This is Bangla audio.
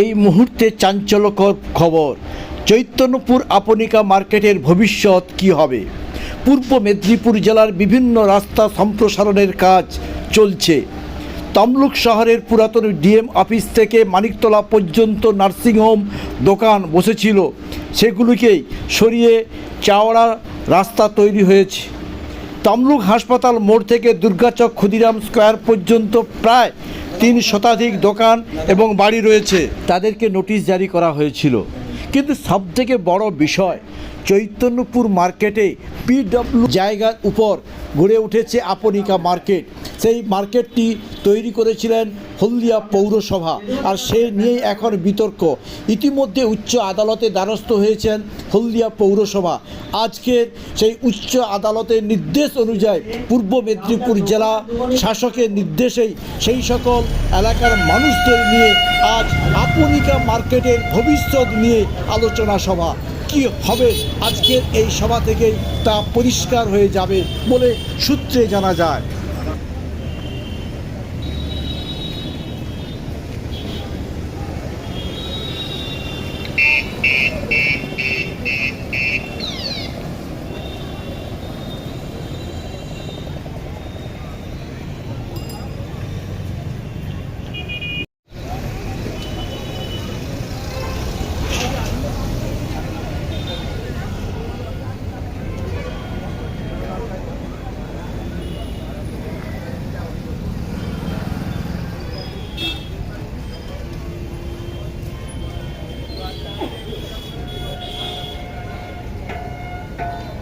এই মুহূর্তে চাঞ্চল্যকর খবর। চৈতন্যপুর আপনিকা মার্কেটের ভবিষ্যৎ কি হবে? পূর্ব মেদিনীপুর জেলার বিভিন্ন রাস্তা সম্প্রসারণের কাজ চলছে। তমলুক শহরের পুরাতন ডিএম অফিস থেকে মানিকতলা পর্যন্ত নার্সিংহোম দোকান বসেছিল। সেগুলিকেই সরিয়ে চাওড়া রাস্তা তৈরি হয়েছে। তমলুক হাসপাতাল মোড় থেকে দুর্গাচক ক্ষুদিরাম স্কোয়ার পর্যন্ত প্রায় তিন শতাধিক দোকান এবং বাড়ি রয়েছে। তাদেরকে নোটিশ জারি করা হয়েছিল। কিন্তু সবথেকে বড় বিষয়, চৈতন্যপুর মার্কেটে পিডব্লিউ জায়গার উপর গড়ে উঠেছে আপনিকা মার্কেট। সেই মার্কেটটি তৈরি করেছিলেন হলদিয়া পৌরসভা আর সে নিয়েই এখন বিতর্ক। ইতিমধ্যে উচ্চ আদালতে দ্বারস্থ হয়েছেন হলদিয়া পৌরসভা। আজকের সেই উচ্চ আদালতের নির্দেশ অনুযায়ী পূর্ব মেদিনীপুর জেলা শাসকের নির্দেশেই সেই সকল এলাকার মানুষদের নিয়ে আজ আপনিকা মার্কেটের ভবিষ্যৎ নিয়ে আলোচনা সভা। কি হবে আজকের এই সভা থেকেই তা পরিষ্কার হয়ে যাবে বলে সূত্রে জানা যায়। Thank you.